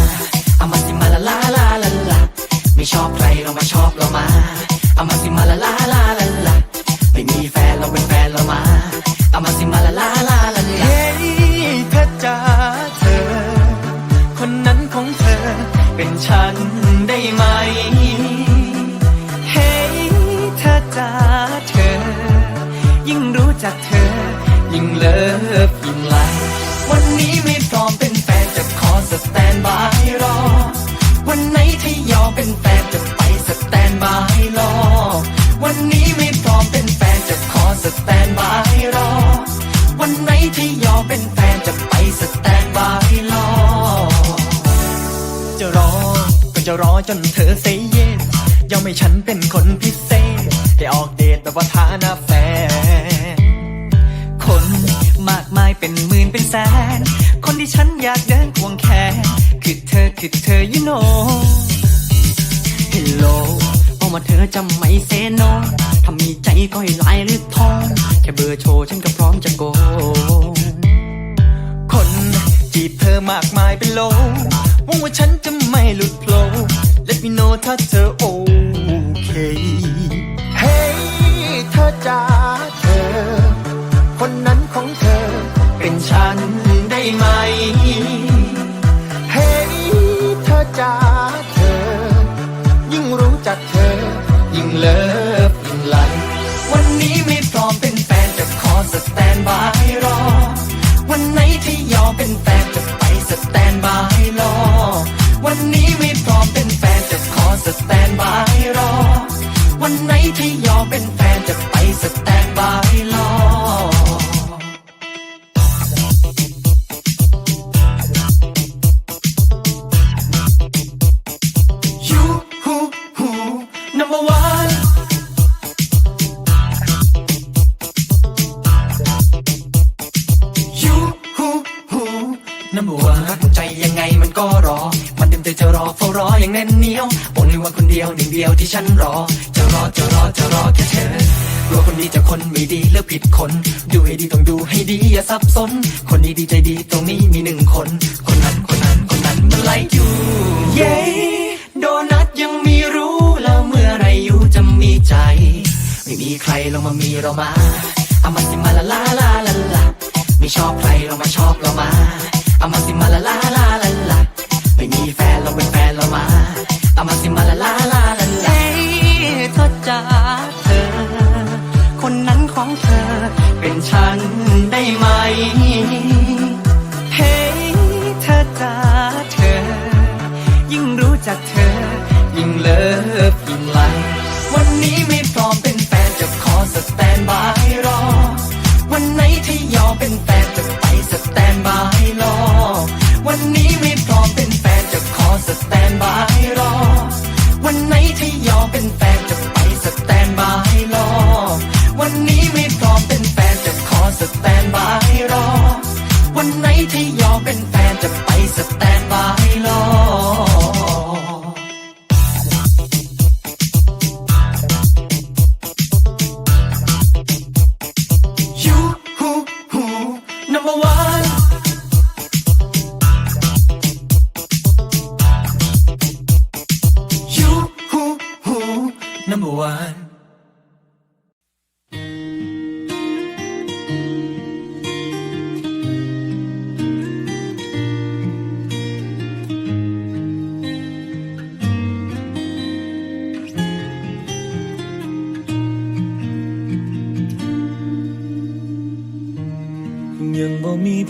เรามาเอามาสิมาละลาลาลาลาไม่ชอบใครลงมาชอบเรามาเอามาสิมาละลาลาลาลาไม่มีแฟนเราเป็นแฟนเรามาเอามาสิมาละลาลาลาลาเฮ้ยเธอจ๋าเธอ คนนั้นของเธอ เป็นฉันได้ไหม เฮ้ยเธอจ๋าเธอ ยิ่งรู้จักเธอ ยิ่งเลิฟยิ่งไลวันนี้ไม่พร้อมเป็นแฟน จะขอสแตนบายรอ วันไหนที่ยอมเป็นแฟนจะไปสแตนบายรอ วันนี้ไม่พร้อมเป็นแฟนจะขอสแตนบายรอ วันไหนที่ยอมเป็นแฟนจะไปสแตนบายรอ จะรอ ก็จะรอจนเธอเซเยสยอมให้ฉันเป็นคนพิเศษให้ออกเดทแบบว่าฐานะแฟน มากมายเป็นหมื่นเป็นแสน คนที่ฉันอยากเดินควงแขนคือเธอคือเธอ you know Hello บอกว่าเธอจะไม่เซโนถ้ามีใจก็ให้ลน์หรือทองแค่เบอร์โชว์ฉันก็พร้อมจะโก คนจีบเธอมากมายเป็นโลหวังว่าฉันจะไม่หลุดโผล่ Let me know ถ้าเธอโอเค เฮ้ เธอจ๋าเธอ คนนั้นของเธอ เป็นฉันได้ไหม เฮ้ยเธอจ้าเธอ ยิ่งรู้จักเธอ ยิ่งเลิ อย่างแน่นเหนียวบอกเลยว่าคนเดียวหนึ่งเดียวที่ฉันรอ จะรอจะรอจะรอแค่เธอกลัวคนดีจะคนไม่ดีเลือกผิดคน ดูให้ดีต้องดูให้ดีอย่าสับสน คนดีดีใจดีตรงนี้มีหนึ่งคน คนนั้นคนนั้นคนนั้นมันไล่อยู่ เย้โดนัทยังมีรู้แล้วเมื่อไรอยู่จะมีใจ ไม่มีใครลงมามีเรามาเอามาสิมาละลาลาลาลาไม่ชอบใครเรามาชอบ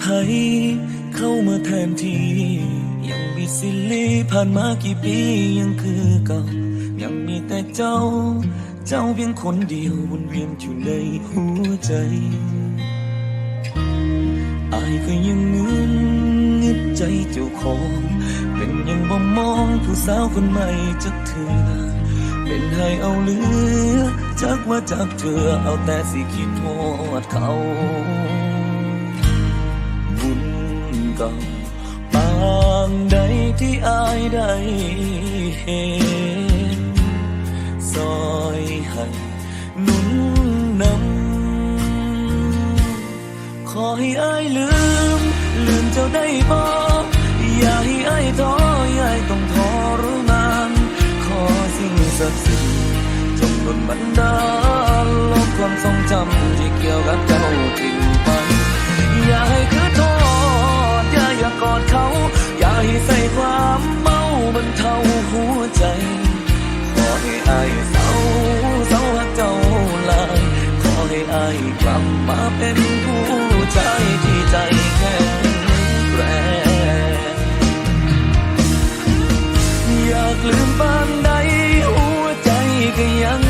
ภัยเข้ามาแทนที่ยังมีสิลีผ่านมากี่ปียังคือเก่า ยังมีแต่เจ้า เจ้าเพียงคนเดียววนเวียนอยู่ในหัวใจอายก็ยังงึนงึดใจเจ้าของ เป็นยังบ่มองผู้สาวคนใหม่จักเถื่อเป็นให้เอาเหลือ จักว่าจากเธอเอาแต่สิคิดโทษเขา เก่าปางใดที่อายได้เห็นซอยให้นุนนำขอให้อายลืม ลืมเจ้าได้บ่อกท้อยาต้องทรมานขอสิ่งศักดิ์สิทธิ์จงดลบันดาลลบความทรงจำที่เกี่ยวกับเจ้าทิ้งไปอย่าให้คือท กอดเขา อย่าให้ใส่ความเมาบรรเทาหัวใจ ขอให้อายเศร้าเศร้าหักเจ้าลาย ขอให้อายกลับมาเป็นผู้ชายที่ใจแข็งแรงอยากลืมปานใดหัวใจก็ยัง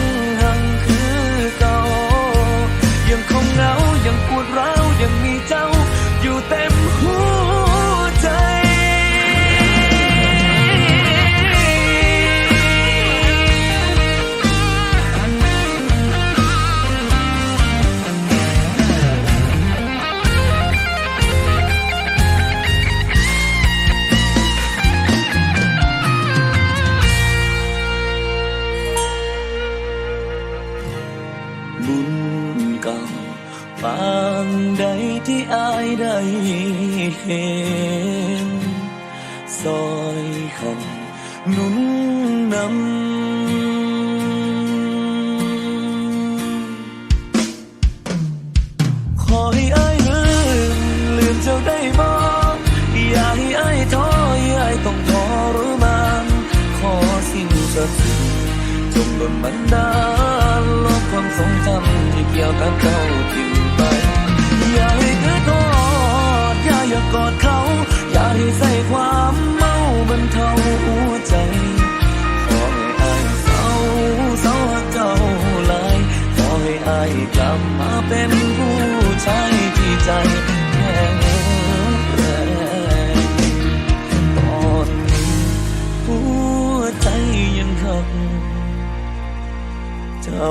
งใดที่อายได้เห็นซอยหันหนุนนำขอให้อายลืมลืมเจ้าได้บ่อย่าให้อายท้ออย่าให้ต้องทอรมานขอสิ่งศักดิ์สิทธิ์จงดลบันดาลลบความทรงจำที่เกี่ยวกับเจ้าทิ้ง กอดเขา อย่าให้ใส่ความเมาบรรเทาหัวใจขอให้อายเศร้าเศร้าเจ้าลายขอให้อายกลับมาเป็นผู้ชายที่ใจแข็งแรงตอนนี้หัวใจยังหักเจ้า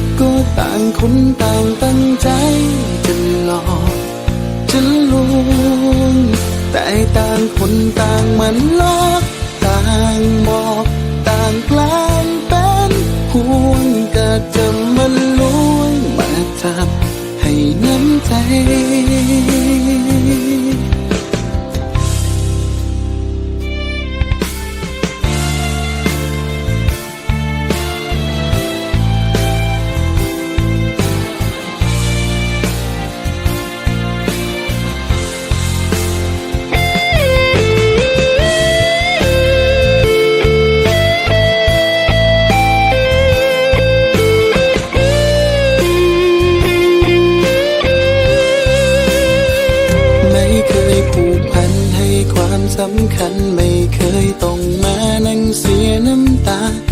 ต่างคนต่างตั้งใจจะหลอกจะลวงแต่ต่างคนต่างมันหลอก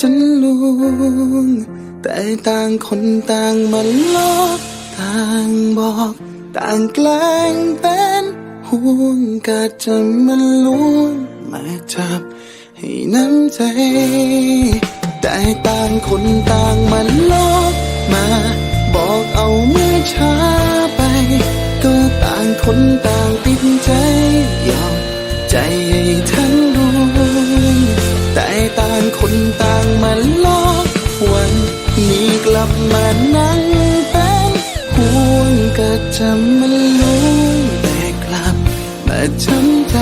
จะลวงแต่ต่างคนต่างมันลอกต่างบอก ต่างแกล้งเป็นห่วงกะจะมันลวงมาจับให้น้ำใจ แต่ต่างคนต่างมันลอกมา บอกเอาเมื่อช้า จะมันรู้แต่กลับมาช้ำใจ